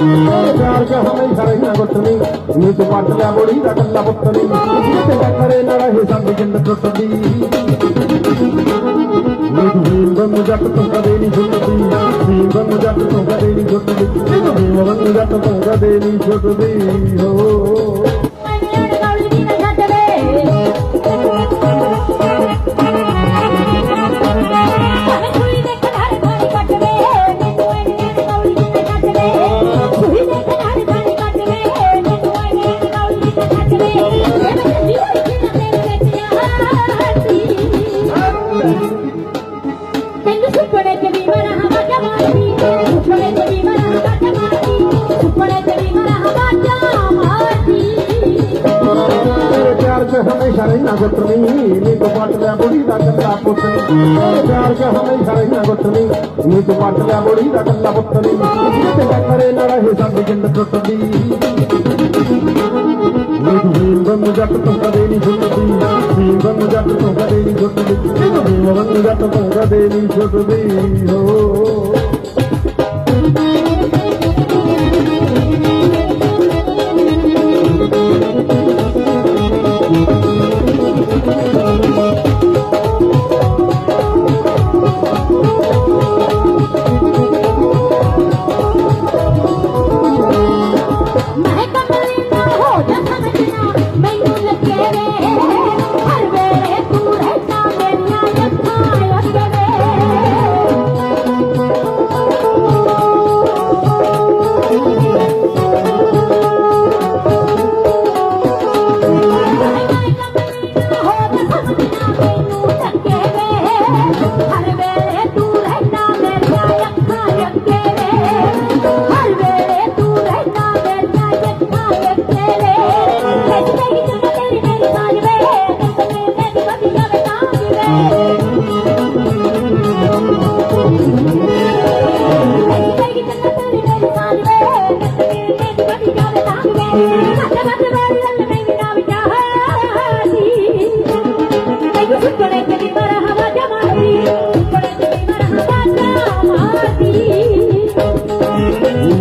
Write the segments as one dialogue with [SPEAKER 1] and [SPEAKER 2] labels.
[SPEAKER 1] ਪੁੱਤਣੀ ਤੇਰੇ ਪਿਆਰ ਚ ਹਮੇਸ਼ਾ ਰਹਿਣਾ ਗੁੱਟਣੀ ਨੀ ਤੂੰ ਪੱਟ ਲਿਆ ਬੁੜੀ ਦਾ ਕੱਲਾ ਪੁੱਤਣੀ ਤੇ ਕਰੇ ਨਾ ਰਹੇ ਸਾਡੀ ਜਿੰਦ ਟੁੱਟਦੀ ਨੀ ਤੂੰ ਹੀਰ ਨੂੰ ਰਹਿਣਾ ਗੁੱਟਣੀ ਨੀ ਤੂੰ ਪੱਟ ਲਿਆ ਬੁੜੀ ਦਾ ਕੱਲਾ ਪੁੱਤਣੀ ਪਿਆਰ ਚ ਹਮੇਸ਼ਾ ਰਹਿਣਾ ਗੁੱਟਣੀ ਨੀ ਤੂੰ ਪੱਟ ਲਿਆ ਬੁੜੀ ਦਾ ਕੱਲਾ ਪੁੱਤਣੀ ਤੇ ਕਰੇ ਨਾ ਰਹੇ ਸਾਡੀ ਜਿੰਦ ਟੁੱਟਦੀ। ਨੀ ਤੂੰ ਹੀਰ ਨੂੰ ਜੱਟ ਤੋਂ ਕਦੇ ਨਹੀਂ ਛੁੱਟਦੀ। ਹੀਰ ਨੂੰ ਜੱਟ ਤੋਂ ਕਦੇ ਨਹੀਂ ਛੁੱਟਦੀ। ਹੀਰ ਨੂੰ ਜੱਟ ਤੋਂ ਕਦੇ ਨਹੀਂ ਛੁੱਟਦੀ। ਹੋ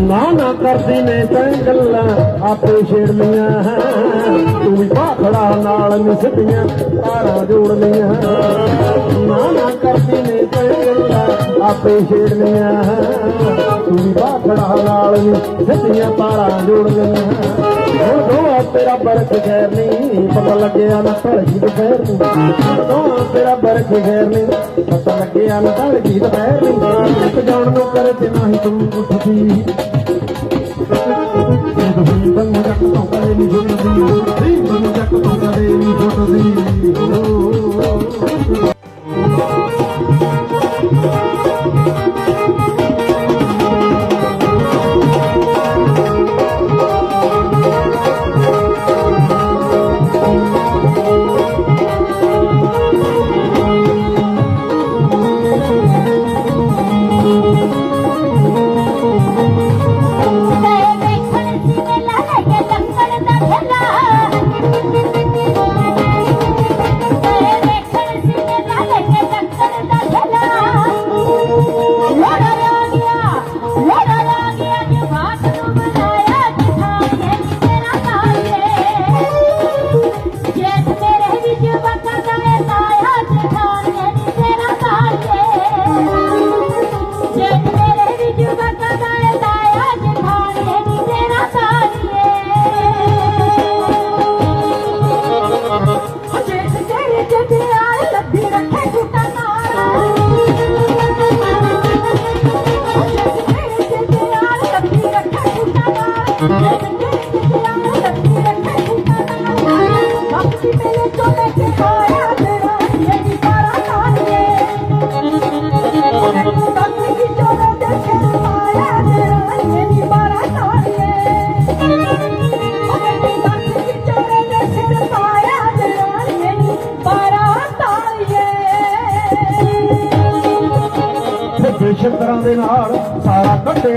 [SPEAKER 2] ਨਾ
[SPEAKER 1] ਨਾ ਕਰਦੀ ਨੇ ਤੈਂ ਗੱਲਾਂ, ਆਪੇ ਛੇੜਨੀਆਂ ਤੂੰ ਵੀ ਬਾਖੜਾ ਨਾਲ ਮਿਸਦੀਆਂ ਤਾਰਾਂ ਜੋੜ ਨਾ ਨਾ ਕਰਦੀ ਨੇ ਤੈਂ ਗੱਲਾਂ, ਆਪੇ ਛੇੜ ਤੂੰ ਵੀ ਬਾਖੜਾ ਨਾਲ ਮਿਸਦੀਆਂ ਤਾਰਾਂ ਜੋੜ ਹੁਣ ਦੋ ਤੇਰਾ ਬਰਖ ਖੈਰ ਨਹੀਂ, ਪਤਾ ਲੱਗਿਆ ਨਾ ਧੜਕੀ ਦੁਪਹਿਰ ਨੂੰ ਦੋ ਤੇਰਾ ਬਰਕ ਖੈਰ ਨਹੀਂ, ਪਤਾ ਲੱਗਿਆ ਨਾ ਧੜਕੀ ਦੁਪਹਿਰ ਨੂੰ ਪਜਾਉਣ ਨੂੰ ਕਰੇ ਤੇ ਨਹੀਂ ਤੂੰ ਉੱਠਦੀ। ਬੰਨ ਜੱਟ ਤੋਂ ਕਦੇ ਨਹੀਂ ਛੁੱਟਦੀ ਬੰਨ ਜੱਟ ਤੋਂ ਕਦੇ ਨਹੀਂ ਛੁੱਟਦੀ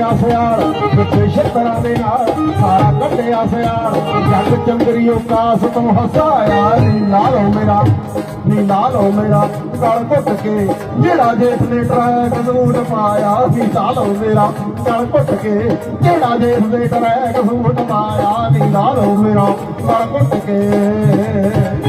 [SPEAKER 1] ਕੱਢਿਆ ਸਿਆਰ ਪਿੱਛੇ ਸ਼ਿਕਰਾਂ ਦੇ ਨਾਲ ਸਾਰਾ ਕੱਢਿਆ ਸਿਆਰ ਜੱਗ ਚੰਦਰੀਓ ਕਾਸ ਤੂੰ ਹਸਾਇਆ ਨੀ ਲਾਲੋ ਮੇਰਾ
[SPEAKER 2] ਨੀ ਨਾਲੋ ਮੇਰਾ, ਗਲ ਘੁੱਟ ਕੇ ਜਿਹੜਾ ਦੇਸ ਨੇ ਟਰੈਕ ਸੂਟ ਪਾਇਆ ਸੀ ਨਾਲੋ ਮੇਰਾ, ਗਲ ਘੁੱਟ ਕੇ ਜਿਹੜਾ ਦੇਸ ਨੇ ਟਰੈਕ ਸੂਟ ਪਾਇਆ ਨੀ ਲਾਲੋ ਮੇਰਾ, ਗਲ ਘੁੱਟ ਕੇ।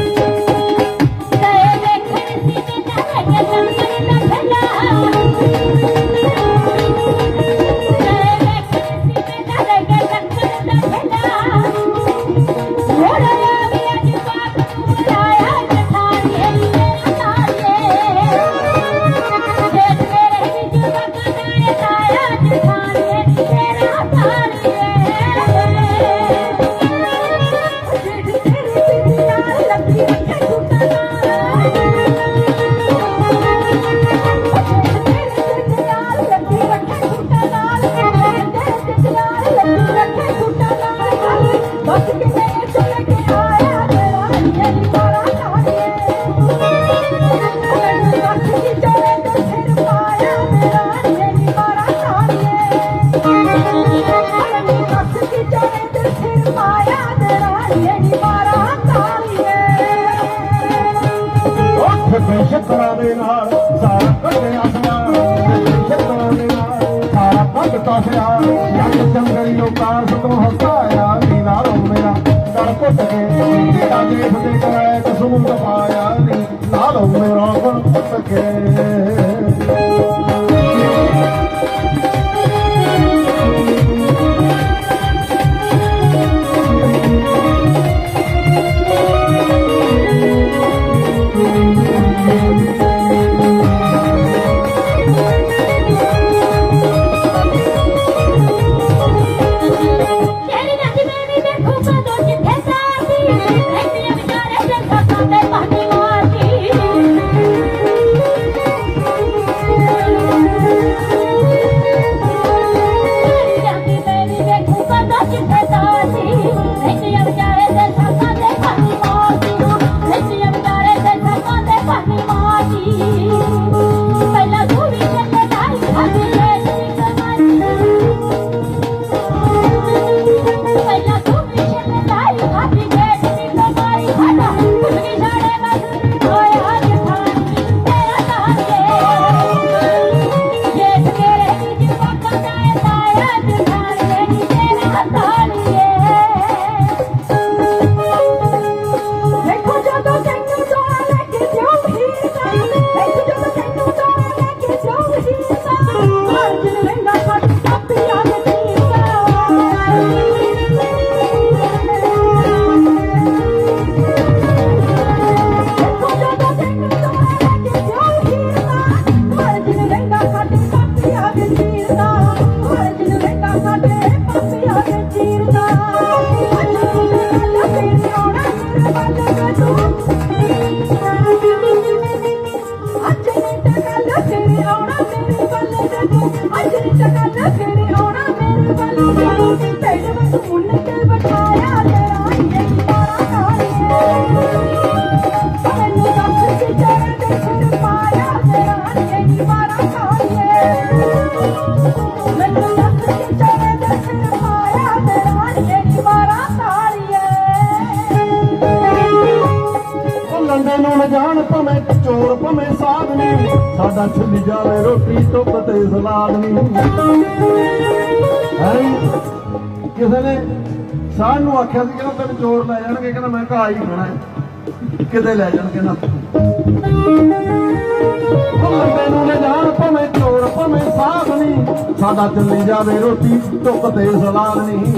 [SPEAKER 1] Thank you. ਸਾਡਾ
[SPEAKER 2] ਛਿੱਲੀ ਜਾਵੇ ਰੋਟੀ ਟੁੱਪ ਤੇ ਸਲਾਦ ਵੀ ਹੈ? ਕਿਸੇ ਨੇ ਸਾਨੂੰ ਆਖਿਆ ਸੀ, ਕਹਿੰਦਾ ਤੈਨੂੰ ਚੋਰ ਲੈ ਜਾਣਗੇ, ਕਹਿੰਦਾ ਮੈਂ ਘਾਹ ਹੀ ਖਾਣਾ ਕਿਤੇ ਲੈ ਜਾਣਗੇ ਜਾਣ, ਭਵੇਂ ਚੋਰ, ਭਵੇਂ ਸਾਧ ਨਹੀਂ। ਸਾਡਾ ਚੱਲੀ ਜਾਵੇ ਰੋਟੀ ਟੁੱਪ ਤੇ ਸਲਾਦ ਨਹੀਂ।